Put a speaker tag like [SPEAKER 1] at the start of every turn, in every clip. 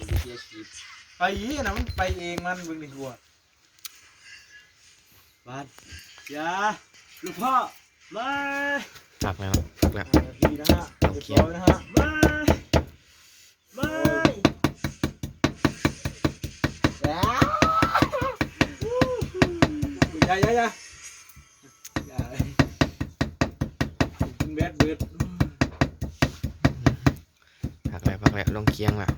[SPEAKER 1] ดีเจชีพ
[SPEAKER 2] ไปอีนะมันไปเองมันเบิ่งดิหัว
[SPEAKER 1] บ้านยาลูกพ่อมา
[SPEAKER 3] หักแล้วหักแล้ว
[SPEAKER 2] ห้านาทีนะฮะเรียบร้อยนะฮะ
[SPEAKER 1] มามา
[SPEAKER 2] อย่าอย่าอย่าอย่ากินแบดเบิด
[SPEAKER 3] หักแล้วหักแล้วลงเคียงแล้ว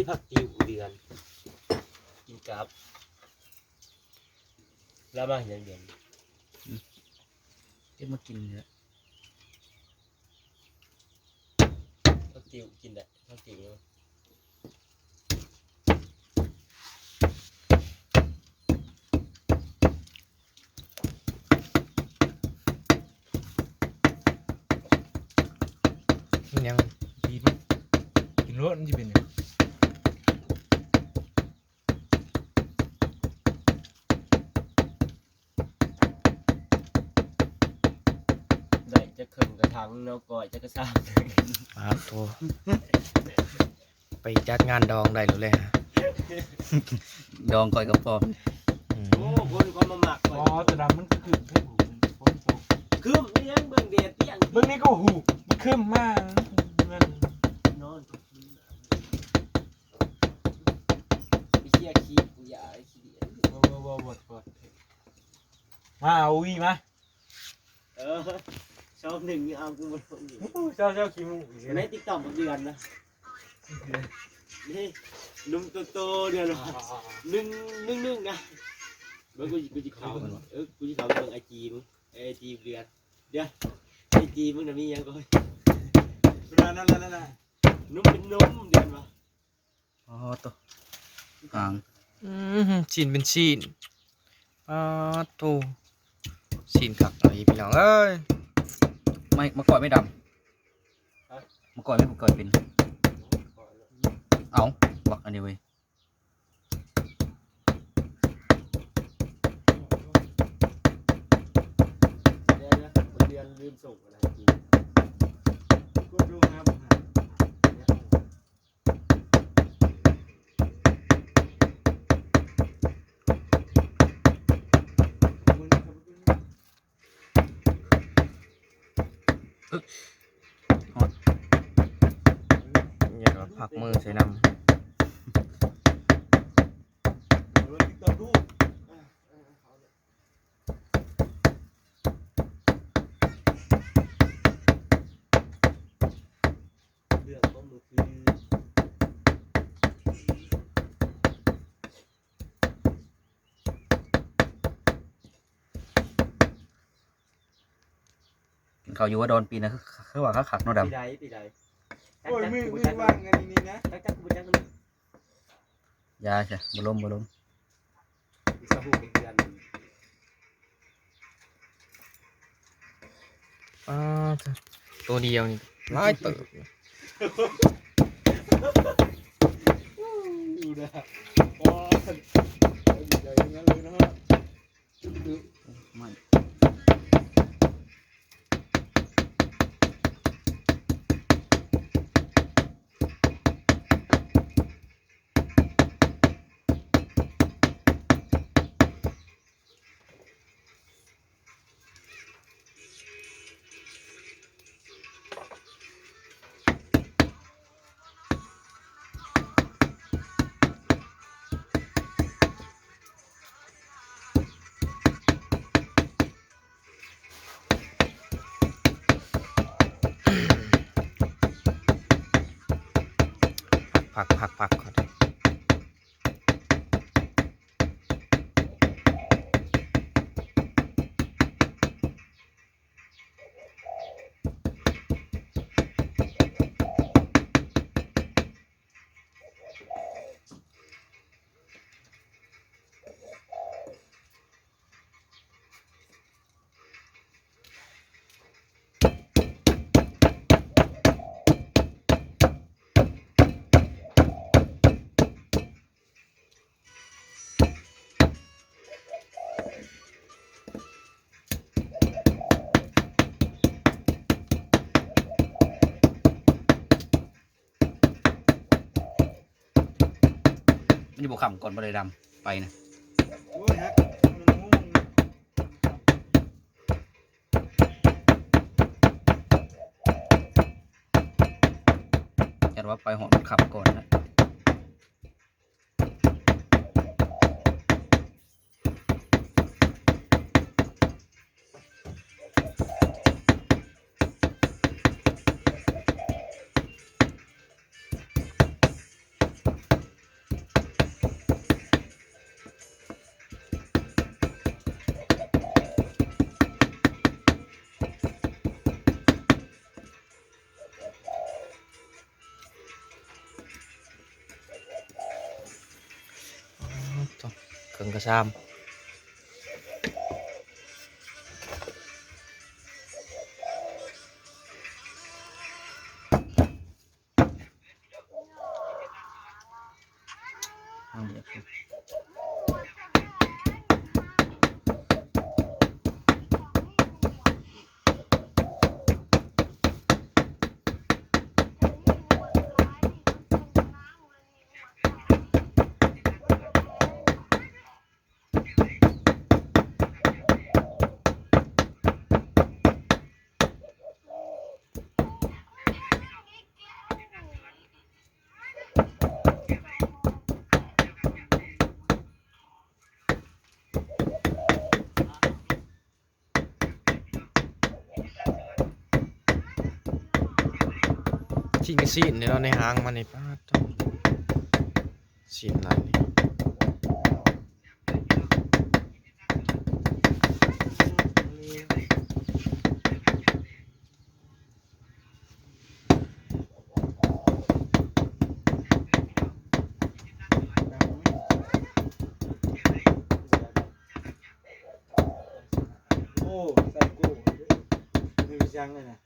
[SPEAKER 1] นี่ผักติวเดือน กินกับ แล้วมาอย่างเดียว
[SPEAKER 4] เอ็มากินเนี่ย
[SPEAKER 1] ผักติวกินได้ผักติวเนอะ
[SPEAKER 3] มันยัง
[SPEAKER 2] กินกินรสมันจะเป็นยัง
[SPEAKER 1] ได้จะขึ้นกระ ถังเนาะก่อยจะกระซ่า
[SPEAKER 3] ปาดโตไปจัดงานดองได้หรือเลยฮะ
[SPEAKER 4] ดองก่อยกับปอม
[SPEAKER 3] อืม
[SPEAKER 1] โอ้คนก็มาหมัก
[SPEAKER 2] อ๋อแต่ดำมันคือคือให้หูฝนตก
[SPEAKER 1] คือนี่ยังเบิ่งเดดเตี้ยง
[SPEAKER 2] เบิ่งนี่ก็หูมันขึ้นมากมัน
[SPEAKER 1] นอนตกพื้นไปเชี่ยขี้กูอย่าไอ้ขี้เดียน
[SPEAKER 2] บ่บ่บ่บ่บ่มาเอาวีมา
[SPEAKER 1] เออชอบหนึ่งนี่เอา กูมาลงอยู่
[SPEAKER 2] เจ้าเจ้าขี้มูกอีก
[SPEAKER 1] ใน
[SPEAKER 2] นะ
[SPEAKER 1] ติ๊กต็อกเดือนนะนี่นุ่มโตๆเดือนละหนึ่งหนึ่งหนึ่งนะเมื่อกูกูจะเขาเออกูจะเขาเบิ่งไอจีมึงไอจีเดือนเดี๋ยวไอจีมึงน่ะมียังก็
[SPEAKER 2] นั่นนั่นนั่นนั่น
[SPEAKER 1] นุ่มเป็นนุ่มเดือนวะ
[SPEAKER 4] อ๋อตัวหาง
[SPEAKER 3] อืมชีนเป็นชีนปาดโตชีนขักอะไรพี่น้องเอ้ย
[SPEAKER 4] ไม่มาก่อยไม่ดำมาก่อยไม่มาก่อยเป็น เอาวักอันนี้เว้ย
[SPEAKER 1] เดี๋ยวนะเดือนลืมส่งอะไรจี
[SPEAKER 2] กูดูครับมึงครับ
[SPEAKER 3] อย่าผักมือใส่น้
[SPEAKER 2] เอาติ๊กต็อกดู
[SPEAKER 1] เรื่องก็มือคือ
[SPEAKER 4] กินข้าวอยู่ว่าดอนปีนะคือคือว่าเขาขักเนาะ
[SPEAKER 1] ปี
[SPEAKER 4] ดำ
[SPEAKER 1] ใดปีใด
[SPEAKER 2] โอ้ยมือมือว่างอันนี้นะ
[SPEAKER 1] จักจักกูจักกู
[SPEAKER 4] ยาใช่บล้มบล้ม
[SPEAKER 1] สบู่เดือนำ
[SPEAKER 3] ปาดตัวเดียวนี่หลายเติบ
[SPEAKER 2] ดูนะโอ้ยใหญ่ๆทั้งนั้นเลยนะฮะ
[SPEAKER 4] ไม่
[SPEAKER 2] ม
[SPEAKER 4] ফাঁক ফাঁক ফাঁক บุกคำก่อนบ่ได้ดำไปนะ
[SPEAKER 2] โอ้ยฮะมั
[SPEAKER 4] ดว่าไปหอมันขับก่อนนะ
[SPEAKER 3] ชาม ชิ้นกับชิ้นเนี่ยเราในห้างมันนี่ป้าดโถ่ชิ้นอะไรนี่
[SPEAKER 2] โอ้ใส่กูไม่มีจังเลยนะ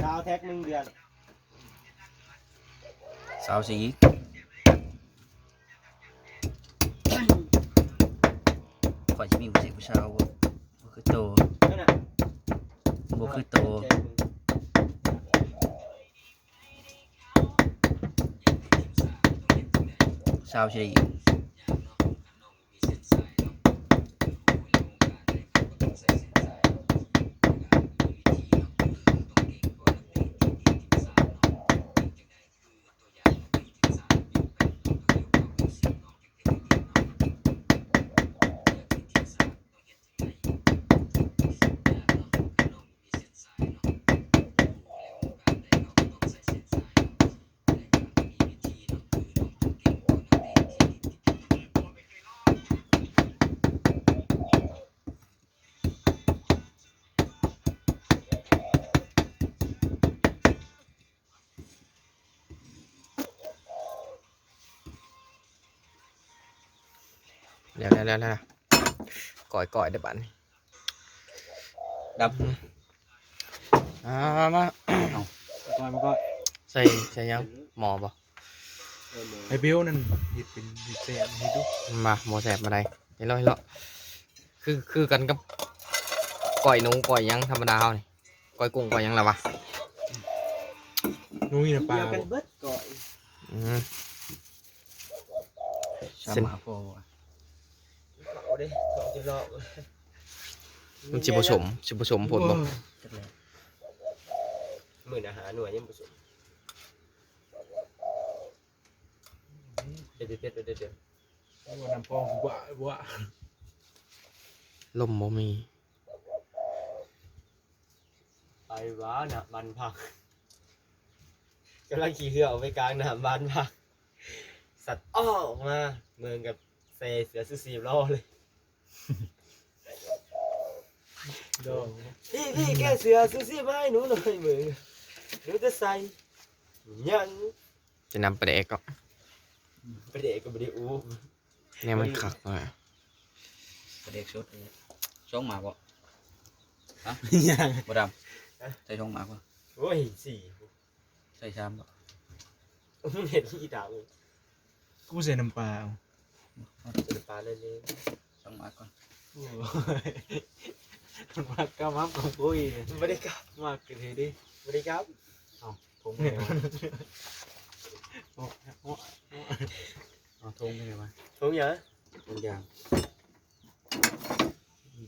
[SPEAKER 1] เช้าแท็กหนึ่งเดือน
[SPEAKER 4] สาวสีข่อยจะมีผู้ชายผู้ชายบ่บ่คือโต
[SPEAKER 1] นั่นน่ะ
[SPEAKER 4] บ่คือโตสาวสี
[SPEAKER 3] เดี๋ยวเดี๋ยวเดี๋ยวเดี๋ยวก่อยก่อยได้บัดนี้
[SPEAKER 4] ดับ
[SPEAKER 3] อ่ามา
[SPEAKER 2] ตอนมันก็
[SPEAKER 3] ใส่ใส่ยังหมอบ่
[SPEAKER 1] เออหมอ
[SPEAKER 2] ไอ้เบลนั่นเห็ดเป็นเห็ดแสบเห็ดดู
[SPEAKER 3] มาหมอแสบมาได้เห็นแล้วเห็นแล้วคือคือกันกับก่อยหนูก่อยหยังธรรมดาเฮานี่ก่อยกุ้งก่อยหยังล่ะวะ
[SPEAKER 2] นุ้ยนะปลา
[SPEAKER 1] เดียวกันเบิดก่อน
[SPEAKER 3] อืม
[SPEAKER 4] สามหาโฟว่ะ
[SPEAKER 1] เอาดิสองจิบรอบ
[SPEAKER 3] มันสิผสมสิผสมผลบ่
[SPEAKER 4] จักแล้ว
[SPEAKER 1] หมื่นอาหารหน่วยยังผสมเด็ดเด็ดเด็ดเด็ดเด็ด
[SPEAKER 2] โอ้น้ำพองบ้าบ้า
[SPEAKER 3] ลมบ่มี
[SPEAKER 1] ไปว้าหนักบันพักกำลังขี่เรือออกไปกลางหนามบ้านพัก สัตว์อ้อออกมา เมืองกับเซเสือสุสีบล้อเลย
[SPEAKER 2] ดอง
[SPEAKER 1] พี่พี่แกเสือสุสีมาให้หนูหน่อยเมืองหนูจะใส่ยัง
[SPEAKER 3] จะนำไปแดกก็
[SPEAKER 1] ประเด็กก็ไม่ได้อู้
[SPEAKER 3] เนี่ยมันคักเลย
[SPEAKER 4] ประเด็กชุดช่องหมากบ่
[SPEAKER 2] ยัง
[SPEAKER 4] บ่ดำใส่ช่องหมากบ่
[SPEAKER 1] โอ้ยสี่
[SPEAKER 4] ใส่ชามบ่
[SPEAKER 1] มึงเห็นที่ดาว
[SPEAKER 2] กูใส่น้ำปลา
[SPEAKER 1] เป็นปลาเล่น
[SPEAKER 4] ต้องมาก่อน
[SPEAKER 2] โอ้ยมากก็มับของกูอีก
[SPEAKER 1] ๆไม่ได้ครับ
[SPEAKER 2] มากกันทีดิ
[SPEAKER 1] ไม่ได้ครับ
[SPEAKER 2] ผมเนี่ย
[SPEAKER 4] เอาทงไปเลยวะ
[SPEAKER 1] ทงยัง
[SPEAKER 4] ทงยาง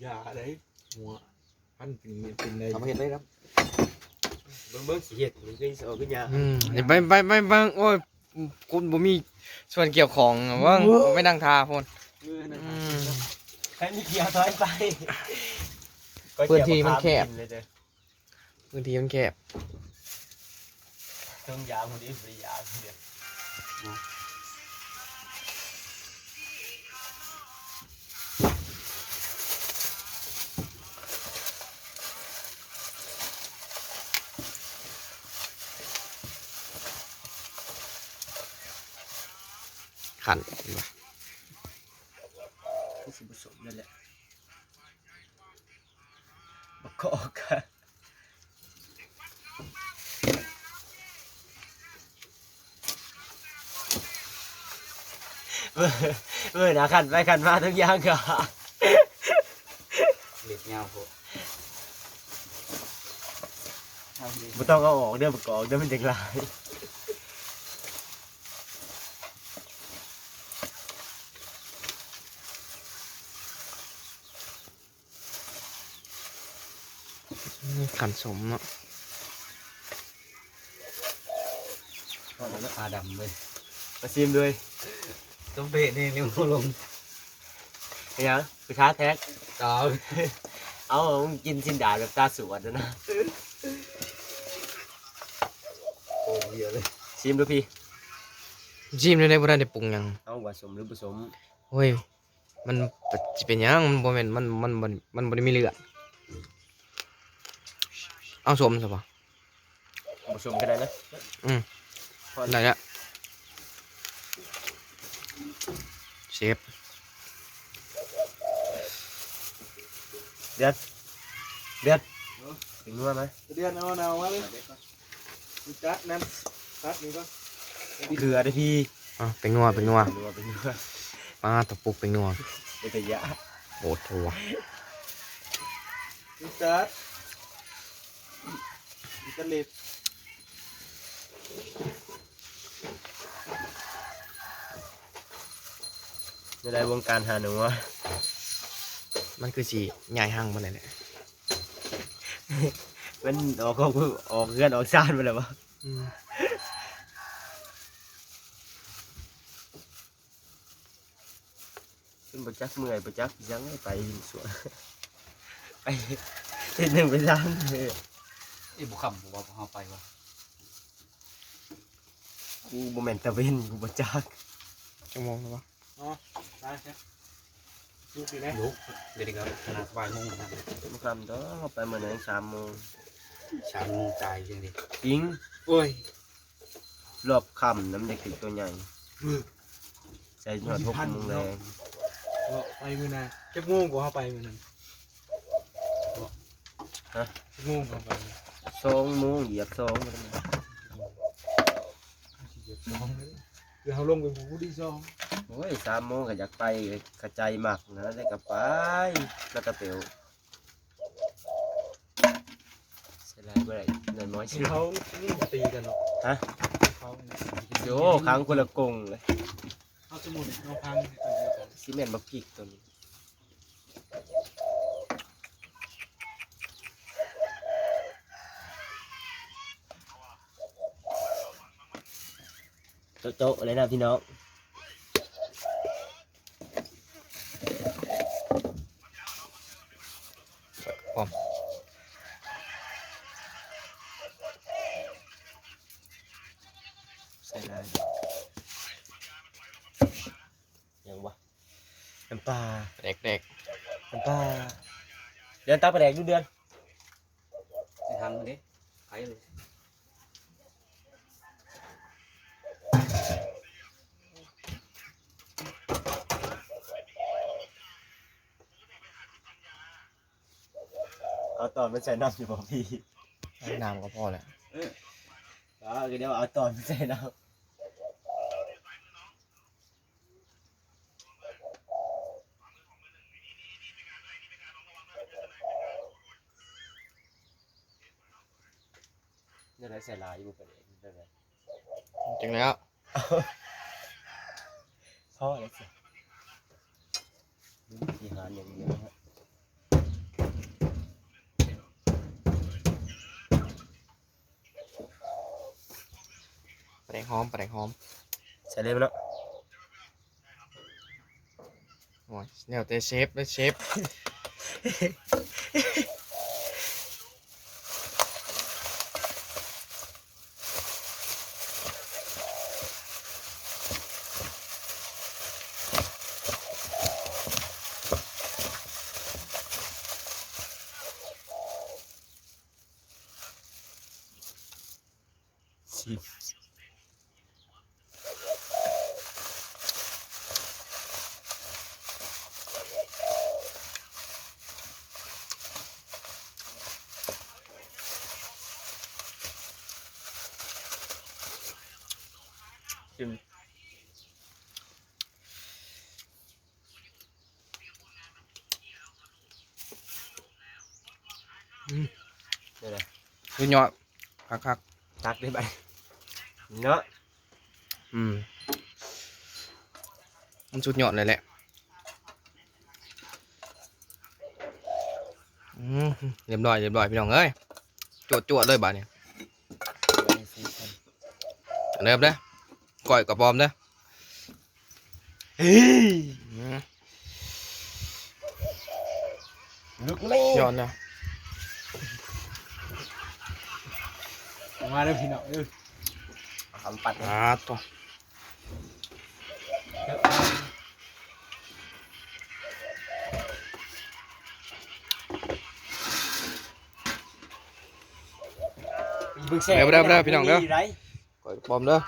[SPEAKER 2] ยาได้หัวพันปีเป็นใน
[SPEAKER 4] ทำเห็ดได้ครับ
[SPEAKER 1] เบิ้งเบิ้งสีเห็ดมันขึ้นโซ่ขึ้นยา
[SPEAKER 3] อืมเดี๋ยวไปไปไปไปโอ้ยกูบ่มีส่วนเกี่ยวของเว่าไม่นั่งทาพ่น
[SPEAKER 2] มือนะ
[SPEAKER 3] อืม
[SPEAKER 1] ใครมีเกียร์ถอยไป
[SPEAKER 3] พื้นที่มันแคบ
[SPEAKER 1] เลยเด้อ
[SPEAKER 3] พื้นที่มันแคบ
[SPEAKER 1] ทงยางคนนี้บริยางเดียว
[SPEAKER 3] ขัน
[SPEAKER 1] คือสิผสมนั่นแหละบักกอกอะ เมื่อเมื่อนะขันไปขันมาทุกอย่างก็
[SPEAKER 4] เล็ดเงาพวก
[SPEAKER 1] ไม่ต้องเอาออกเด้อบักกอกเด้อมันจะลาย
[SPEAKER 3] นี่ขันสมเนาะ
[SPEAKER 4] ปลาดำเลย
[SPEAKER 1] มาซิมด้วย
[SPEAKER 4] ต้องเบะนี่เร็วลง
[SPEAKER 1] เห็นยังไปค้าแท็ก
[SPEAKER 4] ดาว
[SPEAKER 1] เอามึงกินสินดาแบบตาสวนนะนะ
[SPEAKER 4] โอ้เยอะเลย
[SPEAKER 1] ซิมดูพี่
[SPEAKER 3] จิ้มเลยได้บ่ได้ได้ปรุงหยัง
[SPEAKER 1] เอาผสมหรือผสม
[SPEAKER 3] โอ้ยมันสิเป็นหยังมันบ่แม่นมันมันมันมันบ่ได้มีเลือดเอาสมซะบ่
[SPEAKER 1] ผสมกันได้นะ
[SPEAKER 3] อืม
[SPEAKER 1] พอ
[SPEAKER 3] ได้แล้วเช ฟ
[SPEAKER 1] เดือดเดือดถึงนัวไหม
[SPEAKER 2] เดือนเอาเอามาเลยจัดนั่นตัดนี่ก็
[SPEAKER 1] เกลือได้พี่
[SPEAKER 3] อะเป็นนัวเป็นนัว
[SPEAKER 1] นัวเป็นนัว
[SPEAKER 3] ปลาตะปุกเป็นนัว
[SPEAKER 1] เป็นแต่ยา
[SPEAKER 3] โอ้โหว่ะ
[SPEAKER 2] จัดจัดเล็บ
[SPEAKER 1] ในไรวงการหาหนูวะ
[SPEAKER 3] มันคือสิใหญ่หั่งบ่ได้แหละ
[SPEAKER 1] มันออกออกออกเงื่อนออกซ่านไปเลยวะ
[SPEAKER 3] อืม
[SPEAKER 1] ขึ้นประจักเมื่อยประจักยังไม่ไปยิงสวนไปเส้นหนึ่งไปซ่านเลย
[SPEAKER 4] ไอ้บุคคำผมว่าเอาไปวะ
[SPEAKER 1] กูโมเมนต์ตะเวนกูประจัก
[SPEAKER 3] จังมงแล้วบ่
[SPEAKER 2] ได้ครับดูสินะ
[SPEAKER 4] ลุกเดี๋ยวนี้ก็ขนาดบ่ายโมงนะ
[SPEAKER 1] มาคำต้องเอาไปเมื่อไหร่สามโมง
[SPEAKER 4] ชามโมงจ่ายจริงดิ
[SPEAKER 1] ยิง
[SPEAKER 2] โอ้ย
[SPEAKER 1] รอบค่ำน้ำเด็กติดตัวใหญ่ใส่หนวดพกมึงแรง
[SPEAKER 2] ไปมือนะเก็บงูกูเข้าไปมือนั้นเก็บงูกูเข้าไป
[SPEAKER 1] สองโมงเหยียบสองมัน
[SPEAKER 2] สองเลย เดี๋ยวเขาลงไปบูดีสอง
[SPEAKER 1] โอ้ยสามโมงก็อยากไปกระจายหมักนะได้ก็ไปแล้วก็เปียวเสียดายเมื่อไหร่เงินน้อยชิ
[SPEAKER 2] ที่เขานี่ตีกันเนาะ
[SPEAKER 1] ฮะ
[SPEAKER 2] เขา
[SPEAKER 1] โยค้างคนละกงเลย
[SPEAKER 2] เอาสมุนเอาพัง
[SPEAKER 1] ซีเมนต์มาพริกตัวนี้ โจ๊ะๆเลยนะพี่น้อง
[SPEAKER 3] พร้อม
[SPEAKER 1] ใส่ได้ยังวะน้ำปลา
[SPEAKER 3] แดก
[SPEAKER 1] น้ำปลาเดือนตาประแดกดูเดือน
[SPEAKER 4] ไม่ทำมันดิไปเลย
[SPEAKER 1] เอาตอนไม่ใส่น้ำอยู่บ่พี่
[SPEAKER 3] ๆน้ำก็พอแล้ว
[SPEAKER 1] เออก็เดี๋ยวเอาตอนใส่น้ำนี่อะไรใส่ลายอยู่ประเด็นนี่อะไร
[SPEAKER 3] จังแล้ว
[SPEAKER 1] พ่ออะไรสิมีหารอย่างเดียวนะฮะ
[SPEAKER 3] ปลาแดง หอมปลาแดงหอม
[SPEAKER 1] ใส่เลยมั้ยเนาะ
[SPEAKER 3] โอ้ยแนวเตเชฟเลยเชฟ
[SPEAKER 1] ชิมนี่แหละ
[SPEAKER 3] คือยอดคักคัก
[SPEAKER 1] ตักได้ไหมเนาะ
[SPEAKER 3] ๆอืมมันสุ ก่อยกระปอมเด้อ
[SPEAKER 1] เฮ้ย
[SPEAKER 3] อืม
[SPEAKER 1] ลุกไม่
[SPEAKER 3] ยอดนะ
[SPEAKER 2] มาเลยพี่น้องเออ
[SPEAKER 1] ทำปัด
[SPEAKER 3] อ่าตัว
[SPEAKER 1] บึกแซ่
[SPEAKER 3] เด้อเด้อเด้อพี่น้องเด้อ
[SPEAKER 1] ไร
[SPEAKER 3] ก่อยกระปอมเด้อ